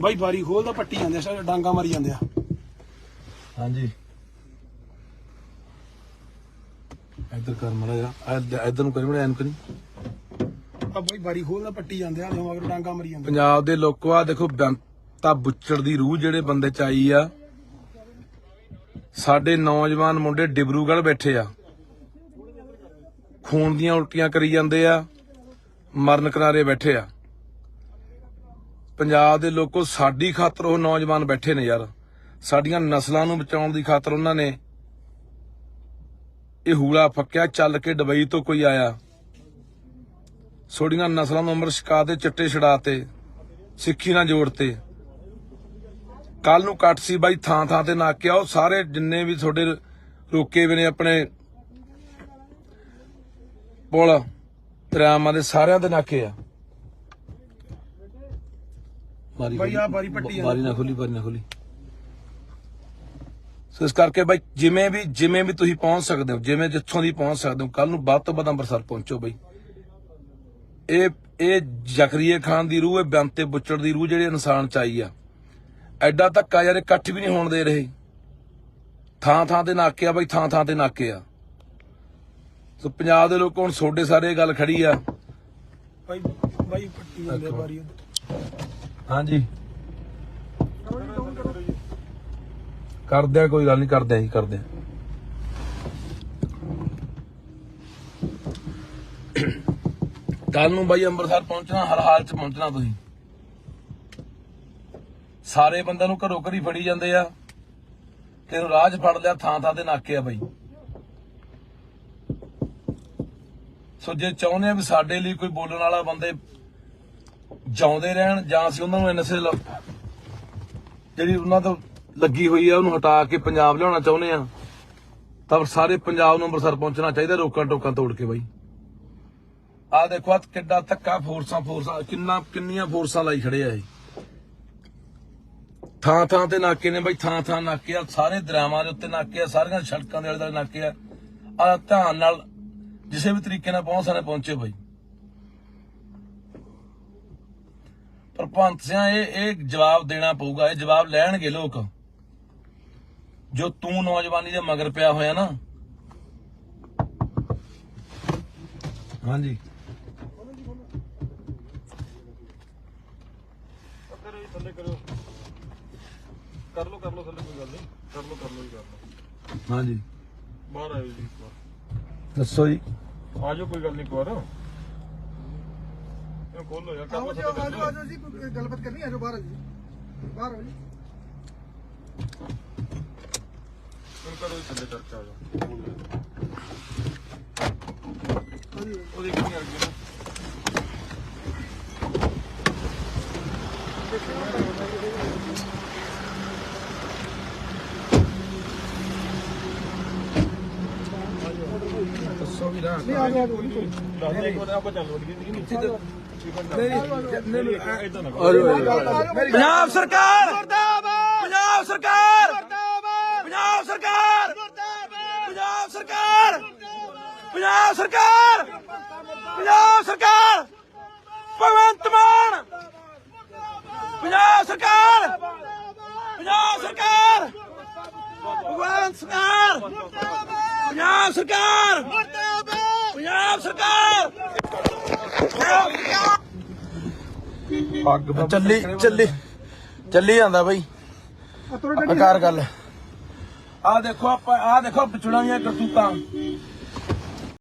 ਬਾਈ ਬਾਰੀ ਖੋਲਦਾ ਪੱਟੀ ਜਾਂਦੇ ਆ ਡਾਂਗਾ ਮਾਰੀ ਜਾਂਦੇ ਆ। ਹਾਂਜੀ। ਇੱਧਰ ਕਰ ਮੜਾ ਜਾ ਇੱਧਰ ਨੂੰ ਕਰੀ ਮੜਾ ਐਨ ਕਰੀ ਆ ਬਾਈ ਬਾਰੀ ਖੋਲਦਾ ਪੱਟੀ ਜਾਂਦੇ ਆ ਜਿਵੇਂ ਮਗਰ ਡਾਂਗਾ ਮਾਰੀ ਜਾਂਦੇ ਪੰਜਾਬ ਦੇ ਲੋਕੋ ਆ ਦੇਖੋ ਬੰਤਾ ਬੁੱਚੜ ਦੀ ਰੂਹ ਜਿਹੜੇ ਬੰਦੇ ਚ ਆਈ ਆ। ਸਾਡੇ ਨੌਜਵਾਨ ਮੁੰਡੇ ਡਿਬਰੂਗੜ੍ਹ ਬੈਠੇ ਆ। ਖੂਨ ਦੀਆਂ ਉਲਟੀਆਂ ਕਰੀ ਜਾਂਦੇ ਆ ਮਰਨ ਕਿਨਾਰੇ ਬੈਠੇ ਆ। ਪੰਜਾਬ ਦੇ ਲੋਕੋ, ਸਾਡੀ ਖਾਤਰ ਉਹ ਨੌਜਵਾਨ ਬੈਠੇ ਨੇ ਯਾਰ। ਸਾਡੀਆਂ ਨਸਲਾਂ ਨੂੰ ਬਚਾਉਣ ਦੀ ਖਾਤਰ ਉਹਨਾਂ ਨੇ ਇਹ ਹੂਲਾ ਫੱਕਿਆ, ਚੱਲ ਕੇ ਦੁਬਈ ਤੋਂ ਕੋਈ ਆਇਆ। ਛੋੜੀਆਂ ਨਸਲਾਂ ਨੂੰ ਅੰਮ੍ਰਿਤ ਛਕਾ ਤੇ, ਚਿੱਟੇ ਛੜਾਤੇ ਸਿੱਖੀ ਨਾਲ ਜੋੜ ਤੇ। ਕੱਲ ਨੂੰ ਕੱਟ ਸੀ ਬਾਈ, ਥਾਂ ਥਾਂ ਤੇ ਨਾ ਨਾਕਿਆ ਉਹ, ਸਾਰੇ ਜਿੰਨੇ ਵੀ ਤੁਹਾਡੇ ਰੋਕੇ ਵੀ ਨੇ ਆਪਣੇ ਪੁਲ ਤਰਾਮਾਂ ਦੇ ਸਾਰਿਆਂ ਦੇ ਨਾਕੇ ਆ। ਮਾਰੀ ਬਾਈ ਆਹ ਬਾਰੀ ਪੱਟੀ ਆ। ਬਾਰੀ ਨਾ ਖੋਲੀ ਬਾਰੀ ਨਾ ਖੋਲੀ। ਸੋ ਇਸ ਕਰਕੇ ਬਾਈ ਜਿਵੇਂ ਵੀ ਜਿਵੇਂ ਵੀ ਤੁਸੀਂ ਪਹੁੰਚ ਸਕਦੇ ਹੋ ਜਿਵੇਂ ਜਿੱਥੋਂ ਦੀ ਪਹੁੰਚ ਸਕਦੇ ਹੋ ਕੱਲ ਨੂੰ ਵੱਧ ਤੋਂ ਵੱਧ ਅੰਮ੍ਰਿਤਸਰ ਪਹੁੰਚੋ ਬਾਈ। ਇਹ ਇਹ ਜ਼ਕਰੀਏ ਖਾਨ ਦੀ ਰੂਹ ਹੈ ਬੰਤੇ ਬੁੱਚੜ ਦੀ ਰੂਹ ਜਿਹੜੇ ਇਨਸਾਨ ਚ ਆਈ ਆ। ਐਡਾ ਧੱਕਾ ਯਾਰ ਇਕੱਠ ਵੀ ਨਹੀਂ ਹੋਣ ਦੇ ਰਹੇ। ਥਾਂ ਥਾਂ ਤੇ ਨਾਕੇ ਆ ਬਾਈ ਥਾਂ ਥਾਂ ਤੇ ਨਾਕੇ ਆ। ਸੋ ਪੰਜਾਬ ਦੇ ਲੋਕ ਹੁਣ ਸੋਡੇ ਸਾਰੇ ਇਹ ਗੱਲ ਖੜੀ ਆ। ਬਾਈ ਬਾਈ ਪੱਟੀ ਜਾਂਦੇ ਆ ਬਾਰੀ ਹਾਂਜੀ। ਕਰਦੇ ਆ, ਕੋਈ ਗੱਲ ਨਹੀਂ ਕਰਦੇ ਆ ਜੀ, ਕਰਦੇ ਆ। ਕੱਲ ਨੂੰ ਬਾਈ ਅੰਮ੍ਰਿਤਸਰ ਪਹੁੰਚਣਾ, ਹਰ ਹਾਲ ਚ ਪਹੁੰਚਣਾ ਤੁਸੀਂ। ਸਾਰੇ ਬੰਦਿਆਂ ਨੂੰ ਘਰੋਂ ਘਰੀ ਫੜੀ ਜਾਂਦੇ ਆ। ਕਿ ਰਾਹ 'ਚ ਫੜ ਲਿਆ, ਥਾਂ ਥਾਂ ਤੇ ਨਾਕੇ ਆ ਬਾਈ। ਸੋ ਜੇ ਚਾਹੁੰਦੇ ਆ ਵੀ ਸਾਡੇ ਲਈ ਕੋਈ ਬੋਲਣ ਵਾਲਾ ਬੰਦੇ ਜਾਉਂਦੇ ਰਹਿਣ ਜਾਂ ਅਸੀਂ ਉਹਨਾਂ ਨੂੰ ਐਨਐਸਏ ਜਿਹੜੀ ਉਹਨਾਂ ਤੋਂ ਲੱਗੀ ਹੋਈ ਆ, ਉਹਨੂੰ ਹਟਾ ਕੇ ਪੰਜਾਬ ਲਿਆਉਣਾ ਚਾਹੁੰਦੇ ਆ, ਤਾਂ ਸਾਰੇ ਪੰਜਾਬ ਨੂੰ ਅੰਮ੍ਰਿਤਸਰ ਪਹੁੰਚਣਾ ਚਾਹੀਦਾ ਰੋਕਾਂ ਟੋਕਾਂ ਤੋੜ ਕੇ ਬਾਈ। ਆ ਦੇਖੋ ਆ ਕਿੱਡਾ ਧੱਕਾ ਫੋਰਸਾਂ ਫੋਰਸਾਂ, ਕਿੰਨਾ, ਕਿੰਨੀਆਂ ਫੋਰਸਾਂ ਲਾਈ ਖੜੇ ਆ ਇਹ। ਥਾਂ ਥਾਂ ਤੇ ਨਾਕੇ ਨੇ ਬਾਈ, ਥਾਂ ਥਾਂ ਨਾਕੇ ਆ, ਸਾਰੇ ਦਰਿਆਵਾਂ ਦੇ ਉੱਤੇ ਨਾਕੇ ਆ, ਸਾਰੀਆਂ ਸੜਕਾਂ ਦੇ ਆਲੇ ਦੁਆਲੇ ਨਾਕੇ ਆ। ਆ ਧਿਆਨ ਨਾਲ, ਜਿਸੇ ਵੀ ਤਰੀਕੇ ਨਾਲ ਪਹੁੰਚ, ਸਾਰੇ ਪਹੁੰਚੇ ਬਾਈ। ਭੰਤ ਸਿਆ ਇਹ ਇਹ ਜਵਾਬ ਦੇਣਾ ਪਊਗਾ ਇਹ ਜਵਾਬ ਲੈਣਗੇ ਲੋਕ। ਜੋ ਤੂੰ ਨੌਜਵਾਨੀ ਦੇ ਮਗਰ ਪਿਆ ਹੋਇਆ ਨਾ। ਹਾਂਜੀ। ਥੱਲੇ ਕਰੋ। ਕਰ ਲੋ ਕਰ ਲੋ ਥੱਲੇ ਕੋਈ ਗੱਲ ਨਹੀਂ। ਕਰ ਲੋ ਕਰ ਲੋ ਹੀ ਕਰ ਲੋ ਹਾਂਜੀ। ਬਾਹਰ ਆਇਓ ਜੀ ਇੱਕ ਵਾਰ। ਦੱਸੋ ਜੀ। ਆ ਜਾਓ ਕੋਈ ਗੱਲ ਨਹੀਂ ਇੱਕ ਵਾਰ। ਇਹ ਖੋਲੋ ਯਾਰ ਲੋ ਆਜੋ ਥੱਲੇ ਕਰ ਆਜੋ ਲਓ। ਆਜੋ ਜੀ ਕੋਈ ਗੱਲਬਾਤ ਕਰਨੀ ਆਜੋ ਬਾਹਰ ਆਜੋ ਜੀ ਬਾਹਰ ਆਓ ਜੀ। ਹੁਣ ਕਰੋ ਜੀ ਥੱਲੇ ਕਰਕੇ ਆ ਜਾਓ ਹਾਂਜੀ। ਉਹਦੀ ਕਿੰਨੀ ਅਰਜੀ ਨਾ? ਦੱਸੋ ਵੀ ਨਾ। ਨਹੀਂ ਆਜੋ ਆਜੋ ਜੀ ਦੱਸ ਦੇ ਵਾਰ ਆਪਾਂ ਚੱਲ ਵੜੀਏ ਨਹੀਂ ਨੀਚੇ ਤੇ ਇਦਾਂ ਨਾ ਕਰੋ। ਪੰਜਾਬ ਸਰਕਾਰ ਪੰਜਾਬ ਸਰਕਾਰ ਪੰਜਾਬ ਸਰਕਾਰ ਪੰਜਾਬ ਸਰਕਾਰ ਪੰਜਾਬ ਸਰਕਾਰ ਪੰਜਾਬ ਸਰਕਾਰ ਭਗਵੰਤ ਮਾਨ ਪੰਜਾਬ ਸਰਕਾਰ ਪੰਜਾਬ ਸਰਕਾਰ ਭਗਵੰਤ ਸਰਕਾਰ ਪੰਜਾਬ ਸਰਕਾਰ ਪੰਜਾਬ ਸਰਕਾਰ ਪੱਗ ਚੱਲੀ ਚੱਲੀ ਚੱਲੀ ਜਾਂਦਾ ਬਾਈ। ਆਕਾਰ ਗੱਲ। ਆ ਦੇਖੋ ਆਪਾਂ ਆ ਦੇਖੋ ਵਿਚੜਾਂ ਦੀਆਂ ਕਰਤੂਤਾਂ।